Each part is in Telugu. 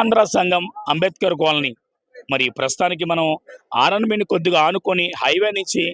ఆంధ్ర సంఘం అంబేద్కర్ కాలనీ. మరి ప్రస్తుతానికి మనం ఆర్ఎన్బిని కొద్దిగా ఆనుకొని హైవే నుంచి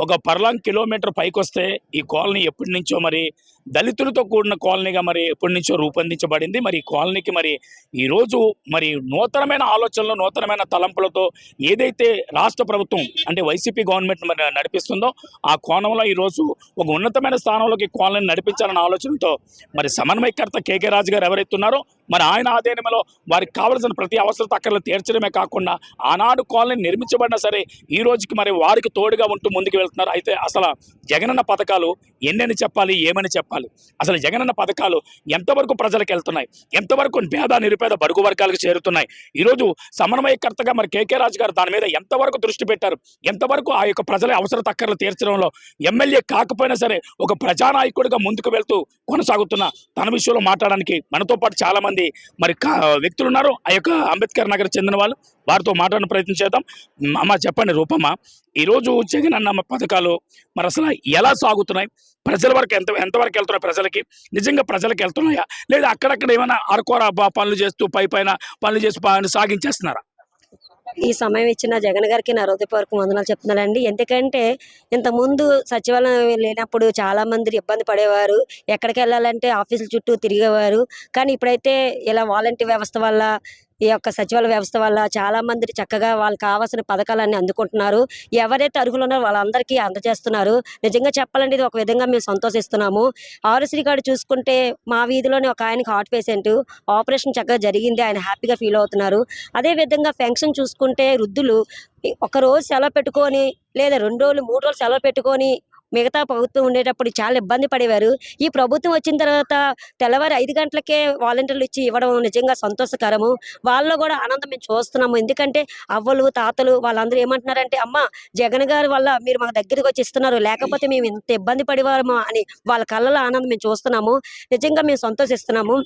ఒక పర్లాంగ్ కిలోమీటర్ పైకి వస్తే ఈ కాలనీ ఎప్పటి నుంచో మరి దళితులతో కూడిన కాలనీగా మరి ఎప్పటి నుంచో రూపొందించబడింది. మరి ఈ కాలనీకి మరి ఈరోజు మరి నూతనమైన ఆలోచనలు నూతనమైన తలంపులతో ఏదైతే రాష్ట్ర ప్రభుత్వం అంటే వైసీపీ గవర్నమెంట్ మరి నడిపిస్తుందో ఆ కోణంలో ఈరోజు ఒక ఉన్నతమైన స్థానంలోకి కాలనీ నడిపించాలన్న ఆలోచనతో మరి సమన్వయకర్త కేకే రాజు గారు ఎవరైతున్నారో మరి ఆయన ఆధీనంలో వారికి కావలసిన ప్రతి అవసరత అక్కడ తీర్చడమే కాకుండా ఆనాడు కాలనీ నిర్మించబడినా సరే ఈ రోజుకి మరి వారికి తోడుగా ఉంటూ ముందుకు వెళ్తున్నారు. అయితే అసలు జగనన్న పథకాలు ఎన్నని చెప్పాలి ఏమని చెప్పాలి? అసలు జగనన్న పథకాలు ఎంతవరకు ప్రజలకు వెళ్తున్నాయి? ఎంతవరకు పేద నిరుపేద బడుగు వర్గాలకు చేరుతున్నాయి? ఈరోజు సమన్వయకర్తగా మరి కేకే రాజు గారు దాని మీద ఎంతవరకు దృష్టి పెట్టారు? ఎంతవరకు ఆ యొక్క ప్రజల అవసరత అక్కర్లు తీర్చడంలో ఎమ్మెల్యే కాకపోయినా సరే ఒక ప్రజానాయకుడిగా ముందుకు వెళ్తూ కొనసాగుతున్న తన విషయంలో మాట్లాడడానికి మనతో పాటు చాలా మంది మరి కా- వ్యక్తులు ఉన్నారు ఆ యొక్క అంబేద్కర్ నగర్ చెందిన వాళ్ళు. వారితో మాట్లాడిన ప్రయత్నం చేద్దాం. అమ్మ చెప్పండి రూపమ్మ. ఈరోజు జగన్ అన్న పథకాలు మరి అసలు ఎలా సాగుతున్నాయి? ప్రజల వరకు ఎంత ఎంతవరకు వెళ్తున్నాయి ప్రజలకి? నిజంగా ప్రజలకు వెళ్తున్నాయా? లేదా అక్కడక్కడ ఏమైనా అరకోర పనులు చేస్తూ పై పైన పనులు చేసి సాగించేస్తున్నారా? ఈ సమయం ఇచ్చిన జగన్ గారికి నా హృదయపూర్వక వందనాలు చెప్తున్నానండి. ఎందుకంటే ఇంతకుముందు సచివాలయం లేనప్పుడు చాలా మంది ఇబ్బంది పడేవారు ఎక్కడికి వెళ్ళాలంటే ఆఫీసుల చుట్టూ తిరిగేవారు. కానీ ఇప్పుడైతే ఇలా వాలంటీర్ వ్యవస్థ వల్ల ఈ యొక్క సచివాలయ వ్యవస్థ వల్ల చాలా మంది చక్కగా వాళ్ళకి కావాల్సిన పథకాలన్నీ అందుకుంటున్నారు. ఎవరైతే అర్హులు ఉన్నారో వాళ్ళందరికీ అందజేస్తున్నారు. నిజంగా చెప్పాలంటే ఇది ఒక విధంగా మేము సంతోషిస్తున్నాము. ఆరోశ్రీ గారు చూసుకుంటే మా వీధిలోనే ఒక ఆయనకి హార్ట్ పేషెంట్. ఆపరేషన్ చక్కగా జరిగింది. ఆయన హ్యాపీగా ఫీల్ అవుతున్నారు. అదే విధంగా చూసుకుంటే వృద్ధులు ఒక రోజు సెలవు పెట్టుకొని లేదా రెండు రోజులు మూడు రోజులు సెలవు పెట్టుకొని మిగతా ప్రభుత్వం ఉండేటప్పుడు చాలా ఇబ్బంది పడేవారు. ఈ ప్రభుత్వం వచ్చిన తర్వాత తెల్లవారి ఐదు గంటలకే వాలంటీర్లు ఇచ్చి ఇవ్వడం నిజంగా సంతోషకరము. వాళ్ళలో కూడా ఆనందం మేము చూస్తున్నాము. ఎందుకంటే అవ్వలు తాతలు వాళ్ళందరూ ఏమంటున్నారంటే అమ్మ జగన్ గారి వల్ల మీరు మాకు దగ్గరికి వచ్చి ఇస్తున్నారు. లేకపోతే మేము ఇంత ఇబ్బంది పడేవారము అని వాళ్ళ కళ్ళలో ఆనందం మేము చూస్తున్నాము. నిజంగా మేము సంతోషిస్తున్నాము.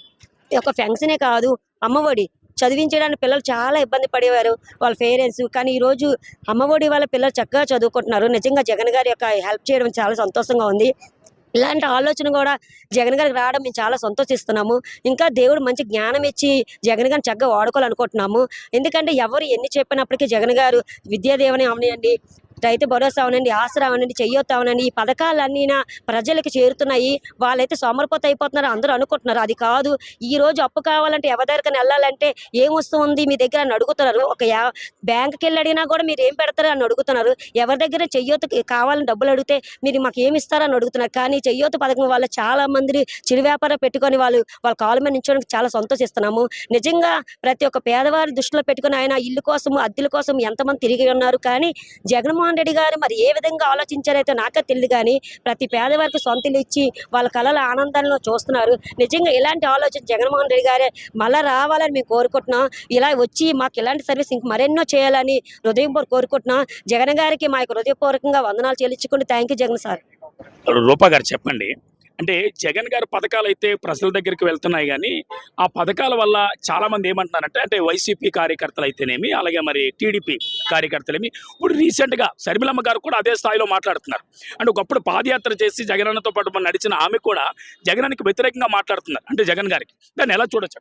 ఈ యొక్క ఫంక్షనే కాదు అమ్మఒడి. చదివించడానికి పిల్లలు చాలా ఇబ్బంది పడేవారు వాళ్ళ పేరెంట్స్. కానీ ఈ రోజు అమ్మఒడి వాళ్ళ పిల్లలు చక్కగా చదువుకుంటున్నారు. నిజంగా జగన్ గారి యొక్క హెల్ప్ చేయడం చాలా సంతోషంగా ఉంది. ఇలాంటి ఆలోచన కూడా జగన్ గారికి రావడం మేము చాలా సంతోషిస్తున్నాము. ఇంకా దేవుడు మంచి జ్ఞానం ఇచ్చి జగన్ గారిని చక్కగా వాడుకోవాలనుకుంటున్నాము. ఎందుకంటే ఎవరు ఎన్ని చెప్పినప్పటికీ జగన్ గారు విద్యాదేవని అవనియండి రైతు భరోసా అవనండి ఆసరా అవనండి చెయ్యొత్త అవనండి ఈ పథకాలన్నీ ప్రజలకు చేరుతున్నాయి. వాళ్ళైతే సోమరిపోత అయిపోతున్నారు అందరూ అనుకుంటున్నారు. అది కాదు. ఈ రోజు అప్పు కావాలంటే ఎవరి దగ్గరికి వెళ్ళాలంటే ఏం వస్తుంది? మీ దగ్గర అని అడుగుతున్నారు. ఒక బ్యాంక్కి వెళ్ళి అడిగినా కూడా మీరు ఏం పెడతారు అని అడుగుతున్నారు. ఎవరి దగ్గర చెయ్యొత్త కావాలని డబ్బులు అడిగితే మీరు మాకు ఏమి ఇస్తారని అడుగుతున్నారు. కానీ చెయ్యొత్త పథకం వల్ల చాలా మంది చిరు వ్యాపారం పెట్టుకొని వాళ్ళు వాళ్ళ కాలు మీద నించోడానికి చాలా సంతోషిస్తున్నాము. నిజంగా ప్రతి ఒక్క పేదవారి దృష్టిలో పెట్టుకుని ఆయన ఇల్లు కోసం అద్దెల కోసం ఎంతమంది తిరిగి ఉన్నారు. కానీ జగన్మోహన్ రెడ్డి గారు మరి ఏ విధంగా ఆలోచించారైతే నాకే తెలియదు కానీ ప్రతి పేదవారికి సొంత ఇచ్చి వాళ్ళ కళల ఆనందాలను చూస్తున్నారు. నిజంగా ఇలాంటి ఆలోచన జగన్మోహన్ రెడ్డి గారే మళ్ళీ రావాలని మేము కోరుకుంటున్నాం. ఇలా వచ్చి మాకు ఇలాంటి సర్వీస్ ఇంక మరెన్నో చేయాలని హృదయపూర్వక కోరుకుంటున్నాం. జగన్ గారికి మా యొక్క హృదయపూర్వకంగా వందనాలు చెల్లించుకుంటూ thank you Jagan sir. Rupa గారు చెప్పండి. అంటే జగన్ గారి పథకాలు అయితే ప్రజల దగ్గరికి వెళ్తున్నాయి కానీ ఆ పథకాల వల్ల చాలామంది ఏమంటున్నారంటే అంటే వైసీపీ కార్యకర్తలు అయితేనేమి అలాగే మరి టీడీపీ కార్యకర్తలేమి ఇప్పుడు రీసెంట్గా శర్మిలమ్మ గారు కూడా అదే స్థాయిలో మాట్లాడుతున్నారు. అంటే ఒకప్పుడు పాదయాత్ర చేసి జగనన్నతో పాటు మన నడిచిన ఆమె కూడా జగనానికి వ్యతిరేకంగా మాట్లాడుతున్నారు అంటే జగన్ గారికి. దాన్ని ఎలా చూడొచ్చు?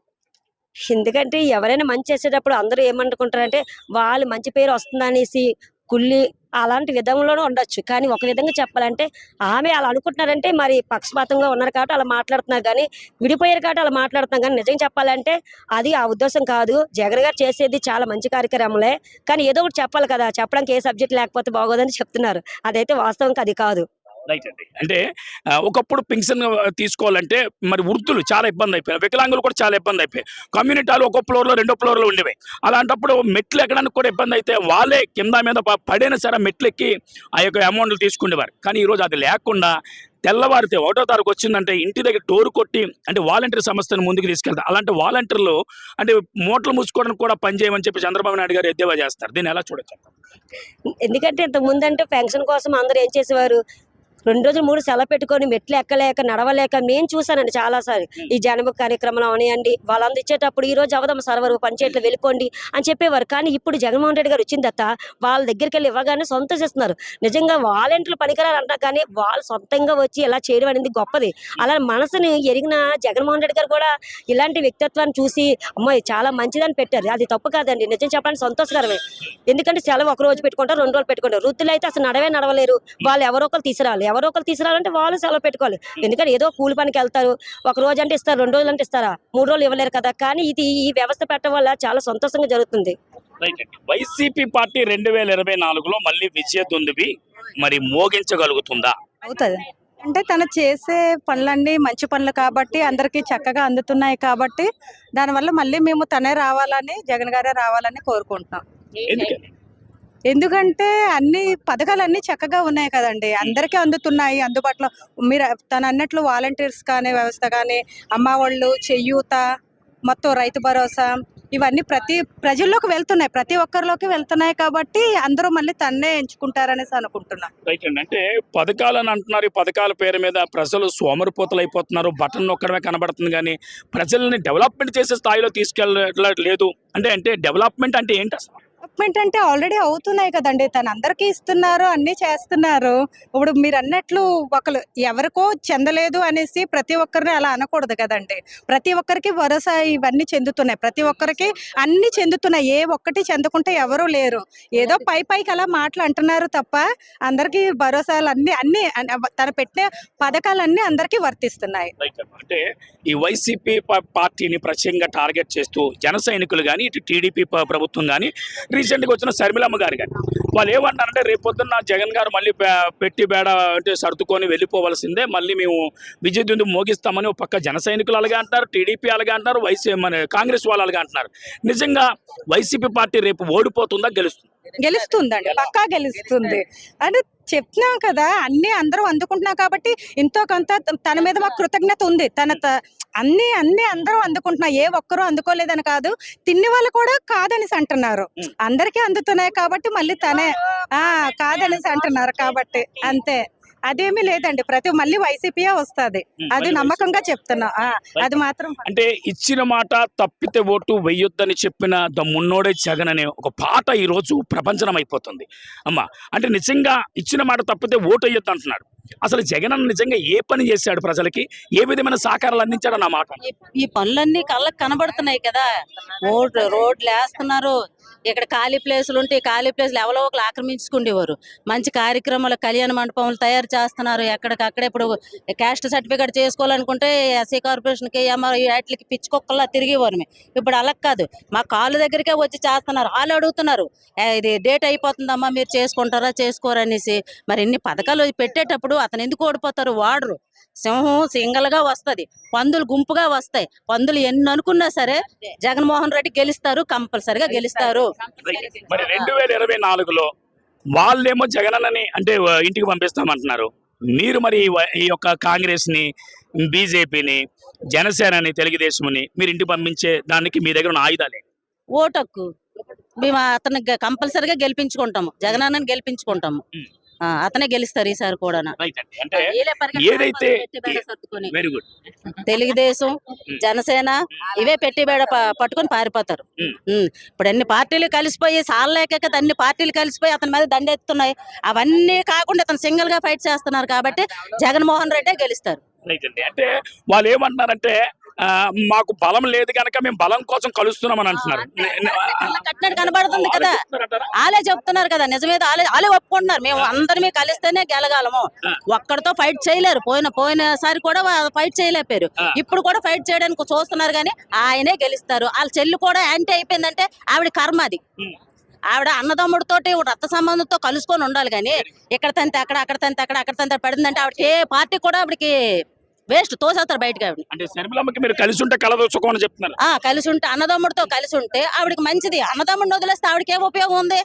ఎందుకంటే ఎవరైనా మంచి చేసేటప్పుడు అందరూ ఏమనుకుంటారంటే వాళ్ళు మంచి పేరు వస్తుందనేసి కుళ్ళి అలాంటి విధంలోనే ఉండొచ్చు. కానీ ఒక విధంగా చెప్పాలంటే ఆమె అలా అనుకుంటున్నారంటే మరి పక్షపాతంగా ఉన్నారు కాబట్టి అలా మాట్లాడుతున్నారు కానీ విడిపోయారు కాబట్టి అలా మాట్లాడుతున్నారు కానీ నిజంగా చెప్పాలంటే అది ఆ ఉద్దేశం కాదు. జగన్ గారు చేసేది చాలా మంచి కార్యక్రమాలే. కానీ ఏదో ఒకటి చెప్పాలి కదా చెప్పడానికి ఏ సబ్జెక్ట్ లేకపోతే బాగోదని చెప్తున్నారు. అదైతే వాస్తవంగా అది కాదు. రైట్ అండి. అంటే ఒకప్పుడు పెన్షన్ తీసుకోవాలంటే మరి వృద్ధులు చాలా ఇబ్బంది అయిపోయారు వికలాంగులు కూడా చాలా ఇబ్బంది అయిపోయాయి. కమ్యూనిటీలు ఒక ఫ్లోర్లో రెండో ఫ్లోర్లో ఉండేవి. అలాంటప్పుడు మెట్లు ఎక్కడానికి కూడా ఇబ్బంది అయితే వాళ్ళే కింద మీద పడిన సరే మెట్లు ఎక్కి ఆ యొక్క అమౌంట్లు తీసుకునేవారు. కానీ ఈరోజు అది లేకుండా తెల్లవారితే ఒకటో తారీఖు వచ్చిందంటే ఇంటి దగ్గర డోర్ కొట్టి అంటే వాలంటీర్ సంస్థను ముందుకు తీసుకెళ్తారు అలాంటి వాలంటీర్లు అంటే మూటలు మూసుకోవడానికి కూడా పనిచేయమని చెప్పి చంద్రబాబు నాయుడు గారు ఎద్దేవా చేస్తారు. దీన్ని ఎలా చూడొచ్చు? ఎందుకంటే ఇంతకు ముందంటే పెన్షన్ కోసం అందరూ ఏం చేసేవారు? రెండు రోజులు మూడు సెలవు పెట్టుకొని మెట్లు ఎక్కలేక నడవలేక నేను చూసానండి చాలాసార్లు. ఈ జనమ కార్యక్రమాలు అవనియండి వాళ్ళందరూ ఇచ్చేటప్పుడు ఈ రోజు అవదమ్మ సర్వరు పంచాయతీలో వెళ్ళిపోండి అని చెప్పేవారు. కానీ ఇప్పుడు జగన్మోహన్ రెడ్డి గారు వచ్చిన తర్వాత వాళ్ళ దగ్గరికి వెళ్ళి ఇవ్వగానే సంతోషిస్తున్నారు నిజంగా వాలంటీర్లు పనికిరారు అంటా కానీ వాళ్ళు సొంతంగా వచ్చి ఇలా చేయడం అనేది గొప్పది. అలా మనసుని ఎరిగిన జగన్మోహన్ రెడ్డి గారు కూడా ఇలాంటి వ్యక్తిత్వాన్ని చూసి అమ్మాయి చాలా మంచిదని పెట్టారు. అది తప్పు కాదండి. నిజం చెప్పడానికి సంతోషకరమే. ఎందుకంటే సెలవు ఒక రోజు పెట్టుకుంటారు రెండు రోజులు పెట్టుకుంటారు. వృద్ధులు అయితే అసలు నడవే నడవలేరు. వాళ్ళు ఎవరో ఒకరు తీసుకురావాలి. ఎవరో ఒకరు తీసుకురావాలంటే వాళ్ళు సెలవు పెట్టుకోవాలి. ఎందుకంటే ఏదో కూలి పనికి వెళ్తారు. ఒక రోజు అంటే ఇస్తారు రెండు రోజులు అంటే ఇస్తారా? మూడు రోజులు ఇవ్వలేరు కదా. కానీ ఇది ఈ వ్యవస్థ పెట్టడం వల్ల చాలా సంతోషంగా జరుగుతుంది. రైట్ అండి. వైసీపీ పార్టీ రెండు వేల ఇరవై నాలుగులో మళ్ళీ విజయ దుందుబి మరి మోగించగలుగుతుందా? అవుతుంది. అంటే తను చేసే పనులన్నీ మంచి పనులు కాబట్టి అందరికీ చక్కగా అందుతున్నాయి కాబట్టి దానివల్ల మళ్ళీ మేము తనే రావాలని జగన్ గారే రావాలని కోరుకుంటున్నాం. ఎందుకంటే అన్ని పథకాలన్నీ చక్కగా ఉన్నాయి కదండి. అందరికీ అందుతున్నాయి. అందుబాటులో మీరు తను అన్నట్లు వాలంటీర్స్ కానీ వ్యవస్థ కానీ అమ్మ వాళ్ళు చెయ్యూత మొత్తం రైతు భరోసా ఇవన్నీ ప్రతి ప్రజల్లోకి వెళ్తున్నాయి. ప్రతి ఒక్కరిలోకి వెళ్తున్నాయి కాబట్టి అందరూ మళ్ళీ తన్నే ఎంచుకుంటారనేసి అనుకుంటున్నాం. రైట్ అండి. అంటే పథకాలని అంటున్నారు. ఈ పథకాల పేరు మీద ప్రజలు సోమరిపోతలు అయిపోతున్నారు బటన్ నొక్కడమే కనబడుతుంది కానీ ప్రజల్ని డెవలప్మెంట్ చేసే స్థాయిలో తీసుకెళ్ళలేదు అంటే అంటే డెవలప్మెంట్ అంటే ఏంటి అసలు? డెవలప్మెంట్ అంటే ఆల్రెడీ అవుతున్నాయి కదండి. తను అందరికీ ఇస్తున్నారు అన్ని చేస్తున్నారు. ఇప్పుడు మీరు అన్నట్లు ఒకరు ఎవరికో చెందలేదు అనేసి ప్రతి ఒక్కరిని అలా అనకూడదు కదండి. ప్రతి ఒక్కరికి భరోసా ఇవన్నీ చెందుతున్నాయి. ప్రతి ఒక్కరికి అన్ని చెందుతున్నాయి. ఏ ఒక్కటి చెందకుంటే ఎవరు లేరు. ఏదో పై పైకి అలా మాటలు అంటున్నారు తప్ప అందరికీ భరోసాలు అన్ని అన్ని తను పెట్టిన పథకాలన్నీ అందరికీ వర్తిస్తున్నాయి. అంటే ఈ వైసీపీ పార్టీని ప్రత్యేకంగా టార్గెట్ చేస్తూ జన సైనికులు కానీ ఇటు టీడీపీ ప్రభుత్వం కానీ రీసెంట్గా వచ్చిన శర్మిలమ్మ గారు కానీ వాళ్ళు ఏమంటారంటే రేపు పొద్దున్న జగన్ గారు మళ్ళీ పెట్టి బేడ అంటే సర్దుకొని వెళ్ళిపోవలసిందే. మళ్ళీ మేము విజయదుందు మోగిస్తామని ఒక పక్క జన సైనికులు అలాగే అంటారు టీడీపీ అలాగే అంటారు వైసీ మన కాంగ్రెస్ వాళ్ళు అలాగే అంటున్నారు. నిజంగా వైసీపీ పార్టీ రేపు ఓడిపోతుందా గెలుస్తుంది? గెలుస్తుందండి పక్కా గెలుస్తుంది. అంటే చెప్తున్నాం కదా అన్ని అందరూ అందుకుంటున్నాం కాబట్టి ఇంతో కొంత తన మీద మాకు కృతజ్ఞత ఉంది. తన అన్ని అన్ని అందరూ అందుకుంటున్నాం. ఏ ఒక్కరూ అందుకోలేదని కాదు తిన్ని వాళ్ళు కూడా కాదనేసి అంటున్నారు. అందరికీ అందుతున్నాయి కాబట్టి మళ్ళీ తనే ఆ కాదనేసి అంటున్నారు కాబట్టి అంతే. అదేమీ లేదండి. ప్రతి మళ్ళీ వైసీపీయే వస్తుంది. అది నమ్మకంగా చెప్తున్నా. అది మాత్రం అంటే ఇచ్చిన మాట తప్పితే ఓటు వెయ్యొద్దని చెప్పిన ద మున్నోడే జగన్ అనే ఒక పాట ఈరోజు ప్రపంచనం అయిపోతుంది అమ్మ అంటే నిజంగా ఇచ్చిన మాట తప్పితే ఓటు వేయొద్దు అంటున్నాడు అసలు జగన్ అన్న నిజంగా ఏ పని చేశాడు ప్రజలకి? ఏ విధమైన సహకారాలు అందించాడు నా మాట? ఈ- పనులన్నీ కళ్ళకి కనబడుతున్నాయి కదా. రోడ్ రోడ్లు వేస్తున్నారు. ఇక్కడ ఖాళీ ప్లేసులు ఉంటే ఖాళీ ప్లేసులు ఎవరో ఒకరు ఆక్రమించుకునేవారు మంచి కార్యక్రమాలు కళ్యాణ మండపములు తయారు చేస్తున్నారు. ఎక్కడికక్కడ ఇప్పుడు క్యాస్ట్ సర్టిఫికేట్ చేసుకోవాలనుకుంటే ఎస్సీ కార్పొరేషన్కి ఎంఆర్ వాటికి పిచ్చుకొక్కల్లా తిరిగేవారు మేము. ఇప్పుడు అలా కాదు. మా కాళ్ళు దగ్గరికే వచ్చి చేస్తున్నారు. వాళ్ళు అడుగుతున్నారు ఇది డేట్ అయిపోతుందమ్మా మీరు చేసుకుంటారా చేసుకోరు అనేసి. మరి ఇన్ని పథకాలు పెట్టేటప్పుడు అతను ఎందుకు ఓడిపోతారు? వాడరు. సింహం సింగల్గా వస్తది. పందులు గుంపుగా వస్తాయి. పందులు ఎన్ని అనుకున్నా సరే జగన్మోహన్ రెడ్డి గెలుస్తారు కంపల్సరిగా గెలుస్తారు. మరి రెండు వేల ఇరవై నాలుగులో వాళ్ళేమో జగన్ అన్నని అంటే ఇంటికి పంపిస్తామంటున్నారు. మీరు మరి ఈ యొక్క కాంగ్రెస్ని బీజేపీని జనసేనని తెలుగుదేశంని మీరు ఇంటికి పంపించే దానికి మీ దగ్గర ఉన్న ఆయుధాలే ఓటక్కు. మేము అతను కంపల్సరిగా గెలిపించుకుంటాము. జగనన్నని గెలిపించుకుంటాము. అతనే గెలుస్తారు ఈసారి కూడా ఏదైతే వెరీ గుడ్ తెలుగుదేశం జనసేన ఇవే పెట్టి బేడ పట్టుకొని పారిపోతారు. ఇప్పుడు అన్ని పార్టీలు కలిసిపోయి సాలలేక అన్ని పార్టీలు కలిసిపోయి అతని మీద దండెత్తున్నాయి. అవన్నీ కాకుండా అతను సింగిల్గా ఫైట్ చేస్తున్నారు కాబట్టి జగన్మోహన్ రెడ్డే గెలుస్తారు. అంటే వాళ్ళు ఏమంటున్నారంటే మాకు బలం లేదు కనుక మేము బలం కోసం కలుస్తున్నాం అని అంటున్నారు. కట్టినట్టు కనబడుతుంది కదా. వాళ్ళు చెప్తున్నారు కదా నిజమేదో వాళ్ళే వాళ్ళే ఒప్పుకుంటున్నారు. మేము అందరినీ కలిస్తేనే గెలగలము. ఒక్కడితో ఫైట్ చేయలేరు. పోయిన పోయినసారి కూడా ఫైట్ చేయలేపారు. ఇప్పుడు కూడా ఫైట్ చేయడానికి చూస్తున్నారు కానీ ఆయనే గెలుస్తారు. వాళ్ళ చెల్లి కూడా యాంటీ అయిపోయిందంటే ఆవిడ కర్మ అది. ఆవిడ అన్నదమ్ముడితోటి రక్త సంబంధంతో కలుసుకొని ఉండాలి కానీ ఇక్కడ తంతే అక్కడ అక్కడ తంతే అక్కడ అక్కడ తంతే పడిందంటే ఆవిడకి ఏ పార్టీ కూడా ఆవిడకి వేస్ట్ తోసేస్తారు బయటకి ఆవిడ అంటే శర్మిలమ్మకి మీరు కలిసి ఉంటే కలదు సుఖం అని చెప్తున్నారు. ఆ కలిసి ఉంటే అన్నదమ్ముడితో కలిసి ఉంటే ఆవిడకి మంచిది. అన్నదమ్ముడిని వదిలేస్తే ఆవిడకి ఏం ఉపయోగం ఉంది.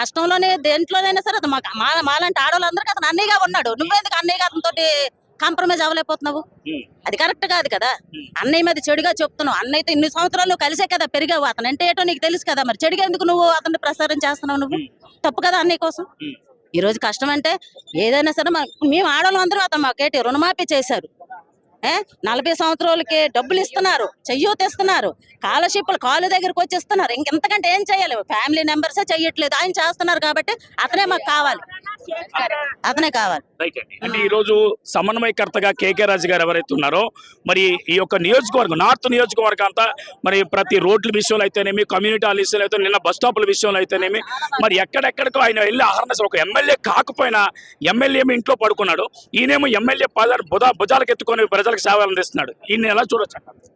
కష్టంలోనే దేంట్లోనైనా సరే అది మాకు- మా మాలాంటి ఆడవాళ్ళందరికీ అతను అన్నయ్యగా ఉన్నాడు. నువ్వెందుకు అన్నయ్యగా అతనితో కాంప్రమైజ్ అవ్వలేకపోతున్నావు? ఉం. అది కరెక్ట్ కాదు కదా. ఉం. అన్నయ్య మీద చెడుగా చెప్తున్నావు. అన్నయ్యతో ఇన్ని సంవత్సరాలు నువ్వు కలిసే కదా పెరిగావు. అతను అంటే ఏటో నీకు తెలుసు కదా మరి. చెడుగా ఎందుకు నువ్వు అతన్ని ప్రసారం చేస్తున్నావు నువ్వు? ఉం. తప్పు కదా అన్నయ్య కోసం. ఈ రోజు కష్టం అంటే ఏదైనా సరే మేము ఆడవాళ్ళం అందరూ అతను మాకేటి రుణమాఫీ చేశారు. నలభై సంవత్సరాలకి డబ్బులు ఇస్తున్నారు. చెయ్యూత ఇస్తున్నారు స్కాలర్షిప్లు కాలు దగ్గరకు వచ్చి ఇస్తున్నారు ఇంకెంతకంటే ఏం చేయాలి? ఫ్యామిలీ మెంబర్సే చెయ్యట్లేదు. ఆయన చేస్తున్నారు కాబట్టి అతనే మాకు కావాలి. అతనే కావాలి. అంటే ఈ రోజు సమన్వయకర్తగా కేకే రాజు గారు ఎవరైతే ఉన్నారో మరి ఈ యొక్క నియోజకవర్గం నార్త్ నియోజకవర్గం అంతా మరి ప్రతి రోడ్ల విషయంలో అయితేనేమి కమ్యూనిటీ హాల్ విషయంలో అయితే నిన్న బస్ స్టాపుల విషయంలో అయితేనేమి మరి ఎక్కడెక్కడికో ఆయన వెళ్ళి ఆహరణ ఒక ఎమ్మెల్యే కాకపోయినా ఎమ్మెల్యే ఇంట్లో పడుకున్నాడు ఈయనేమో ఎమ్మెల్యే పదాలు భుజాలకు ఎత్తుకొని ప్రజలకు సేవలు అందిస్తున్నాడు. ఈయన ఎలా చూడొచ్చు?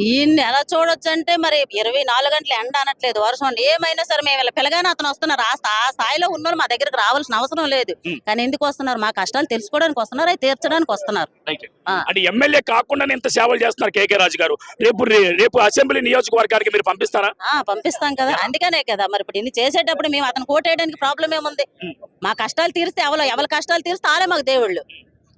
ఈయన్ని ఎలా చూడొచ్చు అంటే మరి ఇరవై నాలుగు గంటలు ఎండ అనట్లేదు వర్షం ఏమైనా సరే మేము ఇలా పిల్లగానే అతను వస్తున్నారు. ఆ స్థా- ఆ స్థాయిలో ఉన్నోళ్ళు మా దగ్గరకు రావాల్సిన అవసరం లేదు. కానీ ఎందుకు వస్తున్నారు? మా కష్టాలు తెలుసుకోవడానికి వస్తున్నారు అవి తీర్చడానికి వస్తున్నారు. అంటే ఎమ్మెల్యే కాకుండానే ఇంత సేవలు చేస్తున్నారు కేకే రాజు గారు. రేపు రేపు అసెంబ్లీ నియోజకవర్గానికి మీరు పంపిస్తారా? ఆ పంపిస్తాం కదా. అందుకనే కదా మరి ఇప్పుడు ఇన్ని చేసేటప్పుడు మేము అతను కోటేయడానికి ప్రాబ్లం ఏముంది. మా కష్టాలు తీరిస్తే ఎవరు ఎవరి కష్టాలు తీరిస్తే ఆలే మాకు దేవుళ్ళు.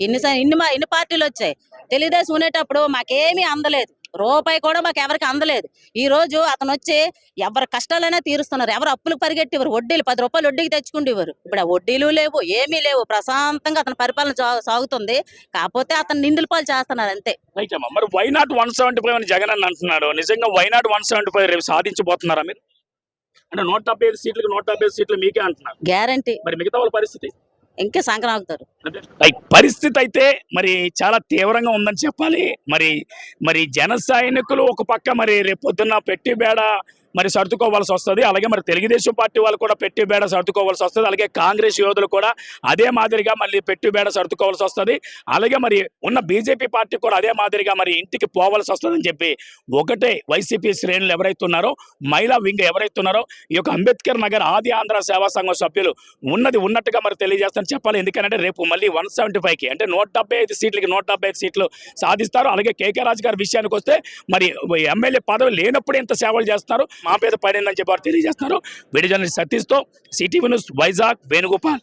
ఇన్ని ఇన్ని మా- ఇన్ని పార్టీలు వచ్చాయి. తెలుగుదేశం ఉండేటప్పుడు మాకేమీ అందలేదు. రూపాయి కూడా మాకు ఎవరికి అందలేదు. ఈ రోజు అతను వచ్చి ఎవరి కష్టాలైనా తీరుస్తున్నారు. ఎవరు అప్పులకు పరిగెట్టేవారు. వడ్డీలు పది రూపాయలు వడ్డీకి తెచ్చుకుంటేవారు ఇప్పుడు ఆ వడ్డీలు లేవు ఏమీ లేవు. ప్రశాంతంగా అతని పరిపాలన సాగుతుంది. కాకపోతే అతను నిందుల పాలు చేస్తున్నారు అంతే. మరి why not one seventy five అని జగన్ అని అంటున్నాడు. నిజంగా why not one seventy five రేపు సాధించబోతున్నారా మీరు? అంటే నూట డెబ్బై ఐదు సీట్లకు నూట డెబ్బై ఐదు సీట్లు మీకే అంటున్నారు. గ్యారంటీ. మరి మిగతా వాళ్ళ పరిస్థితి? ఇంకా సంక్రాంతారు పరిస్థితి అయితే మరి చాలా తీవ్రంగా ఉందని చెప్పాలి. మరి మరి జన సైనికులు ఒక పక్క మరి రేపు పొద్దున్న పెట్టి బేడ మరి సర్దుకోవాల్సి వస్తుంది. అలాగే మరి తెలుగుదేశం పార్టీ వాళ్ళు కూడా పెట్టి బేడ సర్దుకోవాల్సి వస్తుంది. అలాగే కాంగ్రెస్ యోధులు కూడా అదే మాదిరిగా మళ్ళీ పెట్టి బేడ సర్దుకోవాల్సి వస్తుంది. అలాగే మరి ఉన్న బీజేపీ పార్టీ కూడా అదే మాదిరిగా మరి ఇంటికి పోవాల్సి వస్తుందని చెప్పి ఒకటే వైసీపీ శ్రేణులు ఎవరైతే ఉన్నారో మహిళా వింగ్ ఎవరైతే ఉన్నారో ఈ యొక్క అంబేద్కర్ నగర్ ఆది ఆంధ్ర సేవా సంఘం సభ్యులు ఉన్నది ఉన్నట్టుగా మరి తెలియజేస్తాను చెప్పాలి. ఎందుకంటే రేపు మళ్ళీ వన్ సెవెంటీ ఫైవ్కి అంటే నూట డెబ్బై ఐదు సీట్లకి నూట డెబ్బై ఐదు సీట్లు సాధిస్తారు. అలాగే కేకే రాజు గారి విషయానికి వస్తే మరి ఎమ్మెల్యే పదవి లేనప్పుడు ఎంత సేవలు చేస్తారు? మా పేద పడిందని చెప్పి తెలియజేస్తున్నారు. వీడియో జర్నలిస్ట్ సతీష్తో సిటీ న్యూస్ వైజాగ్ వేణుగోపాల్.